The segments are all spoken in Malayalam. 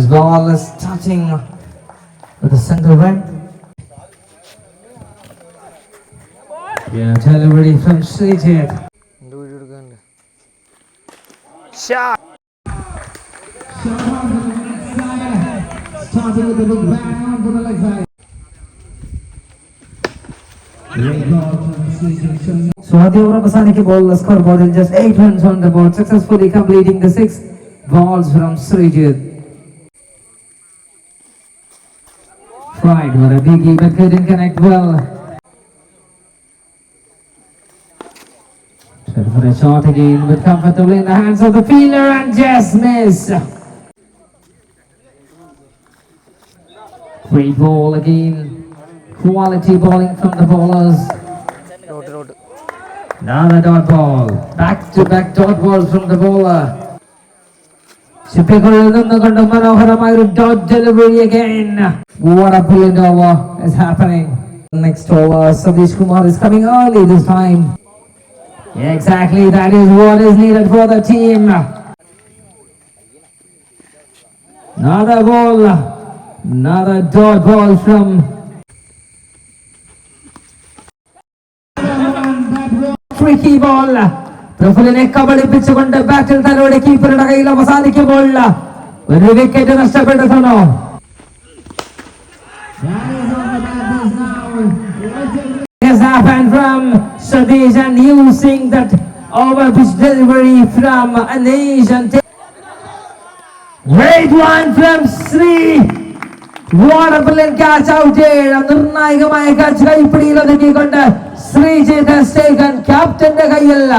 His ball is touching with the center red. Yeah, tell everybody from seated. Do it again. Shot. Starting with the big bang to the leg side. Ball the scoreboard in just 8 runs on the board, successfully completing the 6 balls from Srijit. Quite what a biggie, but couldn't connect well. Tried for the shot again, but comfortably in the hands of the fielder and just miss. Great ball again. Quality bowling from the bowlers. Another dot ball. Back to back dot balls from the bowler. ചിപ്പിക്കുള്ളിൽ നിന്നുകൊണ്ട് മനോഹരമായ ഒരു dot delivery again. What a brilliant over is happening. Next over, Satish Kumar is coming early this time. Yeah, exactly, that is what is needed for the team. Another ball, another dot ball from tricky ball. പ്രഫുലിനെ കബളിപ്പിച്ചുകൊണ്ട് ബാറ്റിൽ തലോടെ കീപ്പറുടെ കയ്യിൽ അവസാനിക്കുമ്പോൾ ഒരു വിക്കറ്റ് നഷ്ടപ്പെടുത്തണോ നിർണായകമായ കാഴ്ച കൈപ്പിടിയിൽ ഒതുക്കിക്കൊണ്ട് ശ്രീ ജിതൻ ക്യാപ്റ്റന്റെ കയ്യല്ല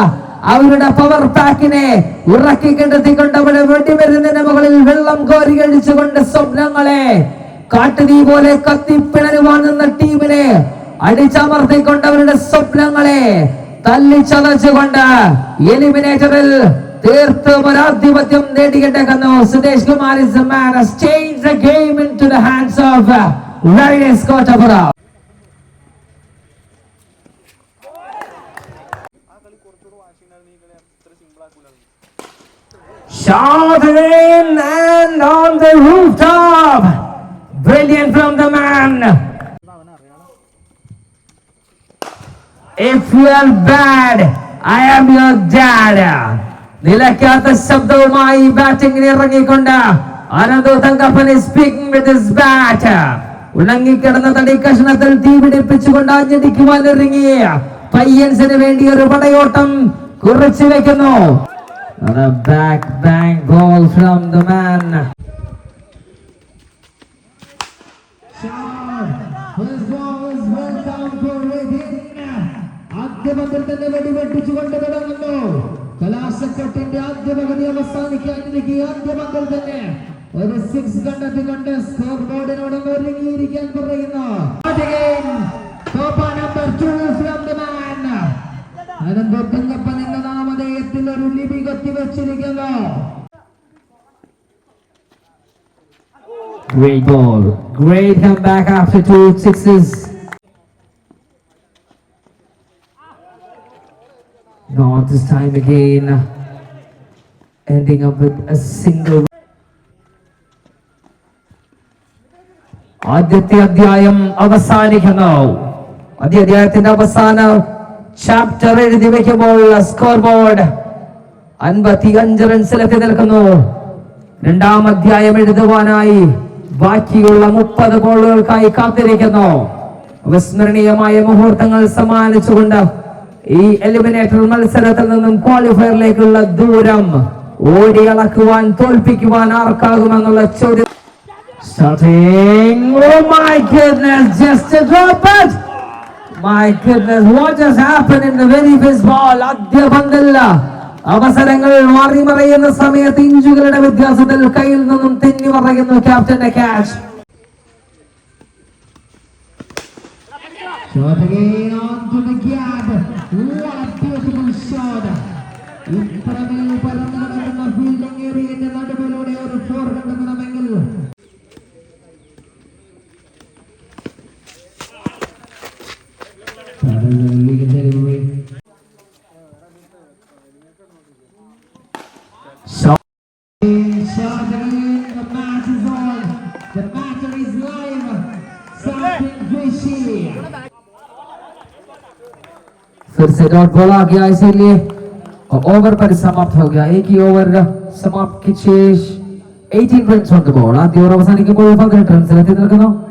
അവരുടെ പവർ പാക്കിനെ ഉറക്കി കണ്ടെത്തിക്കൊണ്ട് അവിടെ വെടിമരുന്നിന്റെ മുകളിൽ വെള്ളം കോരി കഴിച്ചുകൊണ്ട് സ്വപ്നങ്ങളെ കാട്ടുതീ പോലെ കത്തിപ്പിണരുവാൻ നിന്ന ടീമിനെ അടിച്ചമർത്തിക്കൊണ്ട് അവരുടെ സ്വപ്നങ്ങളെ തല്ലിച്ചതച്ചുകൊണ്ട് എലിമിനേറ്ററിൽ തീർത്തും ഒരാധിപത്യം നേടിയിട്ടേക്കുന്നു Sudesh Kumar is the man change the game into the hands of uh, Reyes Kotapura. In and on the rooftop. Brilliant from the man. If you are bad, I am your dad. നിലയ്ക്കാത്ത ശബ്ദവുമായി ബാറ്റിംഗിന് ഇറങ്ങിക്കൊണ്ട് Ananthu Thankappan speaking with his bat ഉണങ്ങിക്കിടന്ന തടി കഷണത്തിൽ തീ പിടിപ്പിച്ചുകൊണ്ട് അഞ്ഞടിക്കുവാൻ ഇറങ്ങിയ പയ്യൻസിന് വേണ്ടി ഒരു പടയോട്ടം കുറിച്ചു വെക്കുന്നു back bank ball from ball man the man. വെടിവെട്ടിച്ചുകൊണ്ട് തുടങ്ങുന്നു. കലാശക്കെട്ടിന്റെ ആദ്യ പകുതി അവസാനിക്കാനിരിക്കെ ആദ്യ പന്തിൽ തന്നെ ഒരു സിക്സ് കണ്ടെത്തിക്കൊണ്ട് സ്കോർ ബോർഡിനോട് ഒരുങ്ങിയിരിക്കാൻ പറയുന്നു. നമ്പർ ടു ഫ്രം മാൻ നാമധേയത്തിൽ ഒരു ലിപി കൊത്തിവെച്ചിരിക്കുന്നു Great ball. Great comeback after two sixes. Not this time again. Ending up with a single. ആദ്യത്തെ അധ്യായം അവസാനിക്കുന്നു ആദ്യ അധ്യായത്തിന്റെ അവസാന ചാപ്റ്റർ എഴുതി വെക്കുമ്പോൾ സ്കോർ ബോർഡ് അൻപത്തി അഞ്ച് റൺസിലെത്തി നിൽക്കുന്നു രണ്ടാം അധ്യായം എഴുതുവാനായി ബാക്കിയുള്ള മുപ്പത് ബോളുകൾക്കായി കാത്തിരിക്കുന്നു വിസ്മരണീയമായ മുഹൂർത്തങ്ങൾ സമ്മാനിച്ചുകൊണ്ട് ഈ എലിമിനേറ്റർ മത്സരത്തിൽ നിന്നും ക്വാളിഫയറിലേക്കുള്ള ദൂരം ഓടി അളക്കുവാൻ തോൽപ്പിക്കുവാൻ ആർക്കാകുമെന്നുള്ള ചോദ്യം Starting. Oh my goodness, just a drop it. My goodness, what just happened in the very first ball? Adya പന്തല്ല അവസരങ്ങൾ മാറിമറയുന്ന സമയത്ത് ഇഞ്ചുകളുടെ വ്യത്യാസത്തിൽ കയ്യിൽ നിന്നും തെന്നി മറയുന്നു ക്യാപ്റ്റന്റെ ക്യാച്ച്. Shot फिर से डॉट बॉल आ गया इसीलिए ओवर पर समाप्त हो गया। एक ही ओवर समाप्त की शेष। 18 runs ऑन द बोर्ड आदि ओवर अवसानी के बोल विभाग रन से रहते दरकनाओ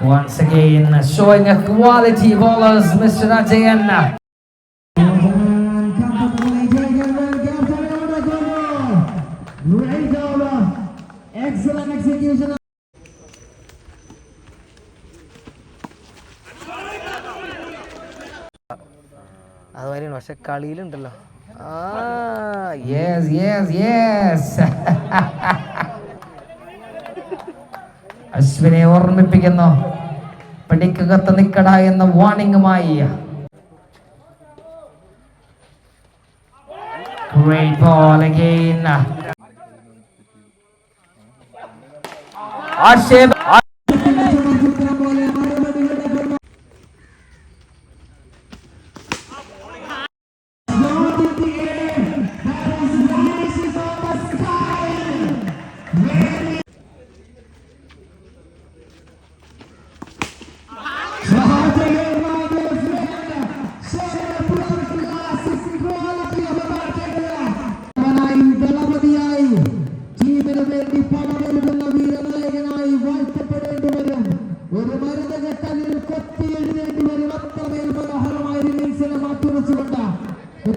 Once again, showing a quality bowlers, Mr. Ajayan. Excellent execution. അതുമാതിരിയാണ് പക്ഷെ കളിയിലുണ്ടല്ലോ ആ Yes, yes, yes. അശ്വിനെ ഓർമ്മിപ്പിക്കുന്നു പിടിക്കകത്ത് നിക്കട എന്ന വാണിംഗുമായി Great ball again. ആക്ഷേപ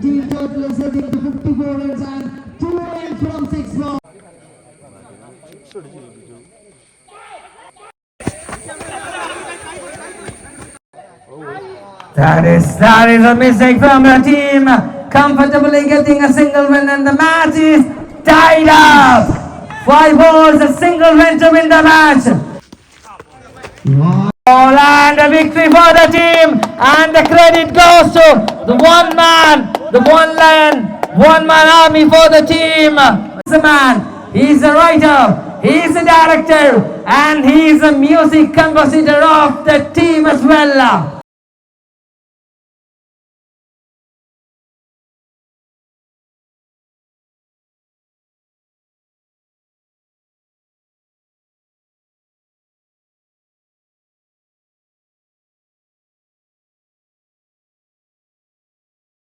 team total is heading to 54 runs and 2 runs from 6 balls. That is that is a mistake from the team. Comfortably getting a single win and the match is tied up. Five balls, a single win to win the match. All and a victory for the team and the credit goes to the one man, the one lion, one man army for the team. He's a man, he's a writer, he's a director and he's a music compositor of the team as well.